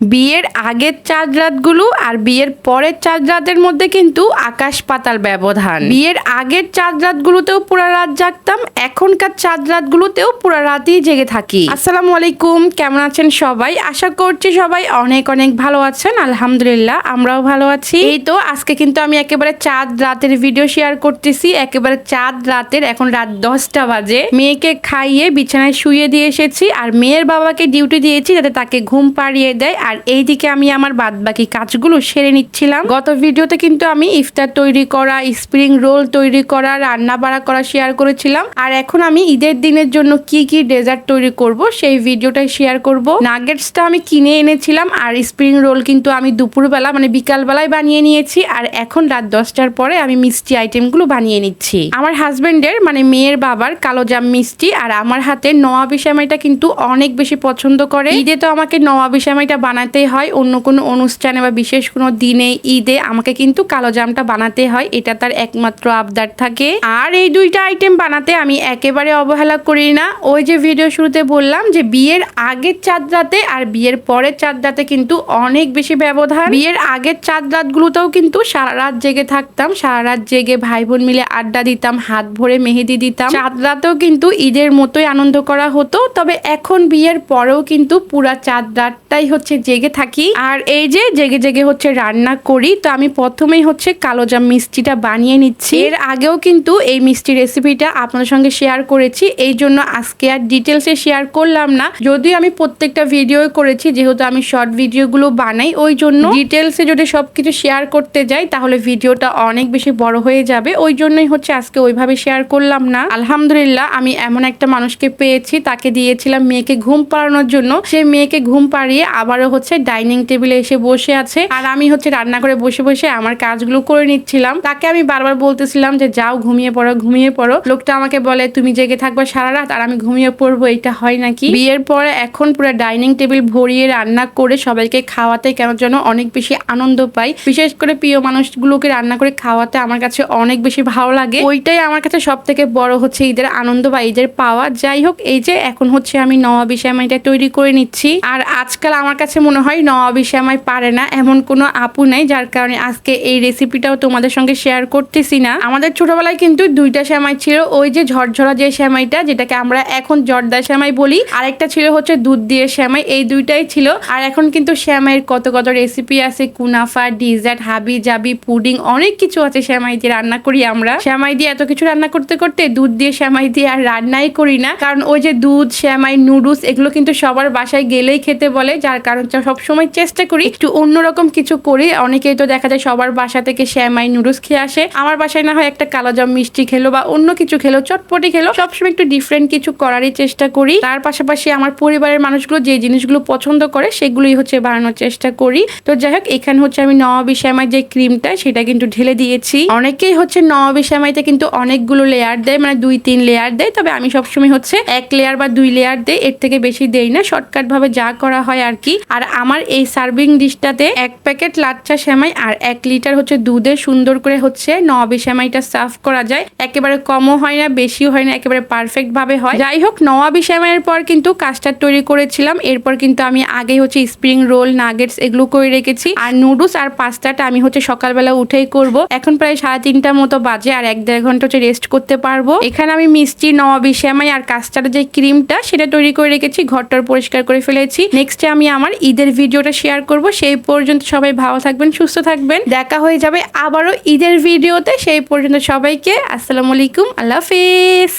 বিয়ের আগের চাঁদ রাতগুলো আর বিয়ের পরের চার রাতের মধ্যে কিন্তু আকাশ পাতাল ব্যবধান। বিয়ের আগের চাঁদ রাতগুলোতেও পুরা রাত জাগতাম, এখনকার চাঁদ রাতগুলোতেও পুরা রাতই জেগে থাকি। আসসালামু আলাইকুম, কেমন আছেন সবাই? আশা করছি সবাই অনেক অনেক ভালো আছেন, আলহামদুলিল্লাহ আমরাও ভালো আছি। এই তো, আজকে কিন্তু আমি একেবারে চাঁদ রাতের ভিডিও শেয়ার করতেছি, একেবারে চাঁদ রাতের এখন রাত দশটা বাজে। মেয়েকে খাইয়ে বিছানায় শুয়ে দিয়ে এসেছি, আর মেয়ের বাবাকে ডিউটি দিয়েছি যাতে তাকে ঘুম পাড়িয়ে দেয় আর এইদিকে আমি আমার বাদ বাকি কাজগুলো সেরে নিচ্ছিলাম। গত ভিডিওতে কিন্তু আমি ইফতার তৈরি করা, স্প্রিং রোল তৈরি করা রান্না বাড়া করা শেয়ার করেছিলাম। আর এখন আমি ঈদের দিনের জন্য কি কি ডেজার্ট তৈরি করব সেই ভিডিওটাই শেয়ার করব। নাগেটসটা আমি কিনে এনেছিলাম আর স্প্রিং রোল কিন্তু আমি দুপুরবেলা মানে বিকালবেলায় বানিয়ে নিয়েছি। আর এখন রাত দশটার পরে আমি মিষ্টি আইটেমগুলো বানিয়ে নিচ্ছি। আমার হাজবেন্ডের মানে মেয়ের বাবার কালো জাম মিষ্টি আর আমার হাতে নওয়াবি সেমাইটা কিন্তু অনেক বেশি পছন্দ করে। ঈদে তো আমাকে নওয়াবি সেমাইটা বানাতেই হয়, অন্য কোনো অনুষ্ঠানে বা বিশেষ কোনো দিনে, ঈদে আমাকে কিন্তু কালো জামটা বানাতে হয়, এটা তার একমাত্র আবদার থাকে। আর এই দুইটা আইটেম বানাতে আমি একেবারে অবহেলা করি না। ওই যে ভিডিও শুরুতে বললাম যে, বিয়ের আগের চাঁদ রাতে আর বিয়ের পরের চাঁদ রাতে কিন্তু অনেক বেশি ব্যবধান। বিয়ের আগের চাঁদ রাতগুলোতেও কিন্তু সারা রাত জেগে থাকতাম, সারা রাত জেগে ভাই বোন মিলে আড্ডা দিতাম, হাত ভরে মেহেদি দিতাম। চাঁদ রাতেও কিন্তু ঈদের মতোই আনন্দ করা হতো, তবে এখন বিয়ের পরেও কিন্তু পুরা চাঁদ রাতটাই হচ্ছে জেগে থাকি। আর এই যে জেগে জেগে হচ্ছে রান্না করি, তো আমি প্রথমেই হচ্ছে কালো জাম মিষ্টিটা বানিয়ে নিচ্ছি। এর আগেও কিন্তু এই মিষ্টি রেসিপিটা আপনাদের সঙ্গে শেয়ার করেছি। এই জন্য আজকে আর ডিটেলসে শেয়ার করলাম না। যদিও আমি প্রত্যেকটা ভিডিও করেছি, যেহেতু আমি শর্ট ভিডিওগুলো বানাই, ওই জন্য ডিটেলসে যদি সবকিছু শেয়ার করতে যাই, তাহলে ভিডিওটা অনেক বেশি বড় হয়ে যাবে। ওই জন্যই হচ্ছে আজকে ওইভাবে শেয়ার করলাম না। আলহামদুলিল্লাহ, আমি এমন একটা মানুষকে পেয়েছি, তাকে দিয়েছিলাম মেয়েকে ঘুম পাড়ানোর জন্য। সে মেয়েকে ঘুম পাড়িয়ে আবারও হচ্ছে ডাইনিং টেবিলে এসে বসে আছে। আর আমি হচ্ছে রান্না করে বসে বসে আমার কাজগুলো করে নিচ্ছিলাম। তাকে আমি বারবার বলতেছিলাম যে, যাও ঘুমিয়ে পড়ো ঘুমিয়ে পড়ো। লোকটা আমাকে বলে, তুমি জেগে থাকবে সারা রাত আর আমি ঘুমিয়ে পড়ব। এটা হয় নাকি? বিয়ের পরে এখন পুরো ডাইনিং টেবিল ভরিয়ে রান্না করে সবাইকে খাওয়াতে কেন যেন অনেক বেশি আনন্দ পাই। বিশেষ করে প্রিয় মানুষগুলোকে রান্না করে খাওয়াতে আমার কাছে অনেক বেশি ভালো লাগে। ওইটাই আমার কাছে সব থেকে বড় হচ্ছে ঈদের আনন্দ বা ঈদের পাওয়া। যাই হোক, এই যে এখন হচ্ছে আমি নবাবি শ্যামাইটা তৈরি করে নিচ্ছি। আর আজকাল আমার কাছে মনে হয় নবাবি শ্যামাই পারে না, এমন কোনো আপু নেই, যার কারণে আজকে এই রেসিপিটাও তোমাদের সঙ্গে শেয়ার করতেছি না। আমাদের ছোটবেলায় কিন্তু দুইটা শ্যামাই ছিল, ওই যে ঝরঝরা যে শ্যামাইটা যেটাকে আমরা এখন জর্দা শ্যামাই বলি, আরেকটা ছিল হচ্ছে দুধ দিয়ে শ্যামাই এই দুইটাই ছিল। আর এখন কিন্তু শ্যামাইয়ের কত কত রেসিপি আছে, কুনাফা, ডিজার্ট, হাবি জাবি, পুডিং, অনেক কিছু আছে শ্যামাই দিয়ে রান্না করি আমরা। শ্যামাই দিয়ে এত কিছু রান্না করতে করতে দুধ দিয়ে শ্যামাই দিয়ে আর রান্নাই করি না। কারণ ওই যে দুধ শ্যামাই নুডলস, এগুলো কিন্তু সবার বাসায় গেলেই খেতে বলে, যার কারণ সবসময় চেষ্টা করি একটু অন্যরকম কিছু করি। অনেকেই তো দেখা যায় সবার বাসা থেকে শ্যামাই নুডলস খেয়ে আসে। আমার বাসায় না হয় একটা কালো জাম মিষ্টি খেলো বা অন্য কিছু খেলো, চটপটি খেলো। সবসময় একটু ডিফারেন্ট কিছু করারই চেষ্টা করি। তার পাশাপাশি আমার পরিবারের মানুষগুলো যে জিনিসগুলো পছন্দ করে, সেগুলোই হচ্ছে বানানোর চেষ্টা করি। তো যাই হোক, এখানে হচ্ছে আমি নবাবি শ্যামাই যে ক্রিমটা সেটা কিন্তু ঢেলে দিয়েছি। অনেকেই হচ্ছে নবাবি শ্যামাইতে কিন্তু অনেকগুলো লেয়ার দেয় মানে দুই, তিন লেয়ার দেয়। তবে আমি সবসময় হচ্ছে এক লেয়ার বা দুই লেয়ার দেয় এর থেকে বেশি দেই না। শর্টকাট ভাবে যা করা হয় আর কি। আর আমার এই সার্ভিং ডিশটাতে এক প্যাকেট লাচ্চা শ্যামাই আর এক লিটার হচ্ছে দুধে সুন্দর করে হচ্ছে নবাবি শ্যামাইটা সার্ভ করা যায়। একেবারে কমও হয় না, বেশিও হয় না, একেবারে পারফেক্ট ভাবে হয়। যাই হোক, নবাবি শ্যামাইয়ের পর কিন্তু কাস্টার্ড তৈরি করেছিলাম। এরপর কিন্তু আমি আগে হচ্ছে স্প্রিং রোল নাগেটস এগুলো করে রেখেছি। আর নুডলস আর পাস্তাটা আমি হচ্ছে সকালবেলা উঠেই করব। এখন প্রায় সাড়ে তিনটার মতো বাজে আর এক দেড় ঘণ্টা হচ্ছে রেস্ট করতে পারব। এখানে আমি মিষ্টি, নবাবি শ্যামাই আর কাস্টার্ড যে ক্রিমটা সেটা তৈরি করে রেখেছি। ঘরটার পরিষ্কার করে ফেলেছি। নেক্সটে আমি আমার ঈদের ভিডিওটা শেয়ার করব। সেই পর্যন্ত সবাই ভালো থাকবেন, সুস্থ থাকবেন। দেখা হয়ে যাবে আবারও ঈদের ভিডিওতে। সেই পর্যন্ত সবাইকে আসসালামু আলাইকুম। আল্লাহ হাফিজ।